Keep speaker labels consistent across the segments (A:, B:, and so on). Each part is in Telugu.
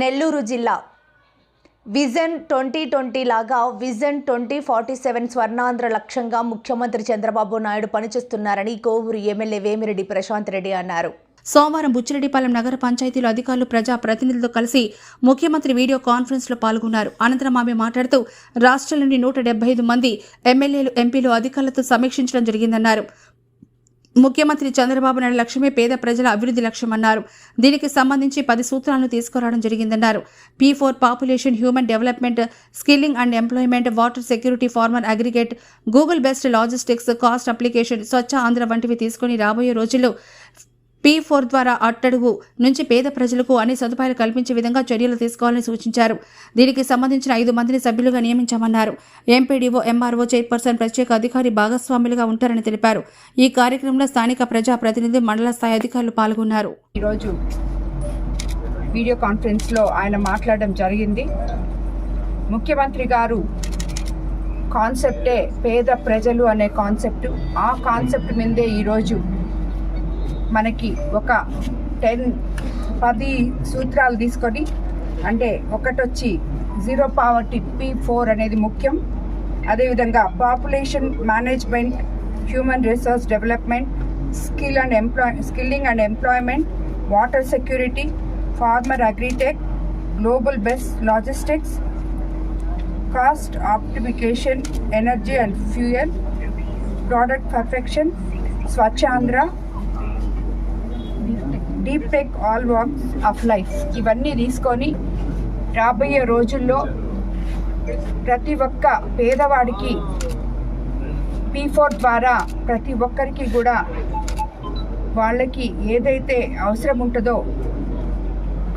A: నెల్లూరు జిల్లా. విజన్ ట్వంటీ ట్వంటీ లాగా vision twenty forty seven Swarnandhra లక్ష్యంగా ముఖ్యమంత్రి చంద్రబాబు నాయుడు పనిచేస్తున్నారని కోవూరు ఎమ్మెల్యే వేమిరెడ్డి ప్రశాంత్ రెడ్డి అన్నారు.
B: సోమవారం బుచ్చిరెడ్డిపాలెం నగర పంచాయతీలో అధికారులు ప్రజా ప్రతినిధులతో కలిసి ముఖ్యమంత్రి వీడియో కాన్ఫరెన్స్లో పాల్గొన్నారు. అనంతరం ఆమె మాట్లాడుతూ రాష్ట్రంలోని నూట ఐదు మంది ఎమ్మెల్యేలు ఎంపీలు అధికారులతో సమీక్షించడం జరిగిందన్నారు. ముఖ్యమంత్రి చంద్రబాబు నాయుడు లక్ష్యమే పేద ప్రజల అభివృద్ధి లక్ష్యమన్నారు. దీనికి సంబంధించి పది సూత్రాలను తీసుకురావడం జరిగిందన్నారు. P four population human development skilling and employment water security farmer aggregate Google best logistics cost application Swachh Andhra వంటివి తీసుకుని రాబోయే రోజుల్లో పీ ఫోర్ ద్వారా అట్టడుగు నుంచి పేద ప్రజలకు అన్ని సదుపాయాలు కల్పించే విధంగా చర్యలు తీసుకోవాలని సూచించారు. దీనికి సంబంధించిన ఐదు మందిని సభ్యులుగా నియమించామన్నారు. ఎంపీడీఓ ఎంఆర్ఓ చైర్పర్సన్ ప్రత్యేక అధికారి భాగస్వాములుగా ఉంటారని తెలిపారు. ఈ కార్యక్రమంలో స్థానిక ప్రజా ప్రతినిధి మండల స్థాయి అధికారులు పాల్గొన్నారు.
C: ఈరోజు వీడియో కాన్ఫరెన్స్లో ఆయన మాట్లాడడం జరిగింది. ముఖ్యమంత్రి గారు కాన్సెప్టే పేద ప్రజలు అనే కాన్సెప్ట్. ఆ కాన్సెప్ట్ మీదే ఈరోజు మనకి ఒక టెన్ పది సూత్రాలు తీసుకొని అంటే ఒకటొచ్చి జీరో పావర్టీ పీ ఫోర్ అనేది ముఖ్యం. అదేవిధంగా population management human resource development skill and employ skilling and employment water security farmer agritech global best logistics cost optimisation energy and fuel product perfection Swachhandhra deep tech all walks of life. ఇవన్నీ తీసుకొని రాబోయే రోజుల్లో ప్రతి ఒక్క పేదవాడికి పీ ఫోర్ ద్వారా ప్రతి ఒక్కరికి కూడా వాళ్ళకి ఏదైతే అవసరం ఉంటుందో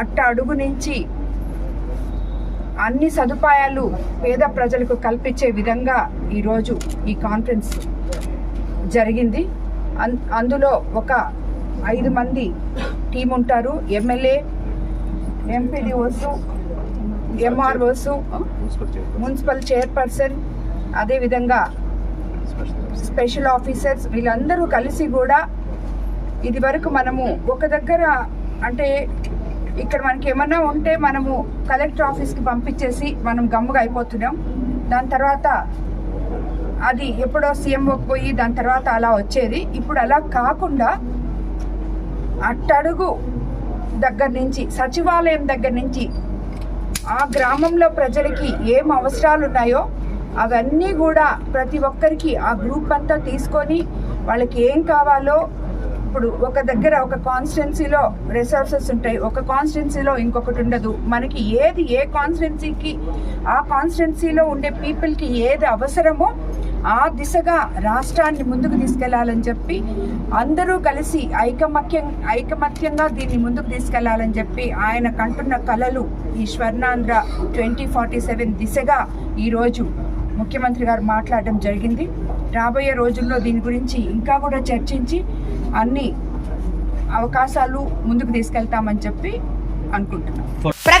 C: అట్ట అడుగు నుంచి అన్ని సదుపాయాలు పేద ప్రజలకు కల్పించే విధంగా ఈరోజు ఈ కాన్ఫరెన్స్ జరిగింది. అన్ అందులో ఒక ఐదు మంది టీం ఉంటారు. MLA MPDOs MROs municipal chairperson అదేవిధంగా స్పెషల్ ఆఫీసర్స్ వీళ్ళందరూ కలిసి కూడా ఇది వరకు మనము ఒక దగ్గర అంటే ఇక్కడ మనకి ఏమన్నా ఉంటే మనము కలెక్టర్ ఆఫీస్కి పంపించేసి మనం గమ్ముగా అయిపోతున్నాం. దాని తర్వాత అది ఎప్పుడో సీఎంఓకి పోయి దాని తర్వాత అలా వచ్చేది. ఇప్పుడు అలా కాకుండా అట్టడుగు దగ్గర నుంచి సచివాలయం దగ్గర నుంచి ఆ గ్రామంలో ప్రజలకి ఏం అవసరాలు ఉన్నాయో అవన్నీ కూడా ప్రతి ఒక్కరికి ఆ గ్రూప్ అంతా తీసుకొని వాళ్ళకి ఏం కావాలో ఇప్పుడు ఒక దగ్గర ఒక కాన్స్టిట్యున్సీలో రిసోర్సెస్ ఉంటాయి ఒక కాన్స్టిట్యున్సీలో ఇంకొకటి ఉండదు. మనకి ఏది ఏ కాన్స్టిట్యున్సీకి ఆ కాన్స్టిట్యున్సీలో ఉండే పీపుల్కి ఏది అవసరమో ఆ దిశగా రాష్ట్రాన్ని ముందుకు తీసుకెళ్ళాలని చెప్పి అందరూ కలిసి ఐకమత్యం ఐకమత్యంగా దీన్ని ముందుకు తీసుకెళ్ళాలని చెప్పి ఆయన కంటున్న కళలు ఈ స్వర్ణాంధ్ర ట్వంటీ ఫార్టీ సెవెన్ దిశగా ఈరోజు ముఖ్యమంత్రి గారు మాట్లాడడం జరిగింది. రాబోయే రోజుల్లో దీని గురించి ఇంకా కూడా చర్చించి అన్ని అవకాశాలు ముందుకు తీసుకెళ్తామని చెప్పి అనుకుంటున్నాం.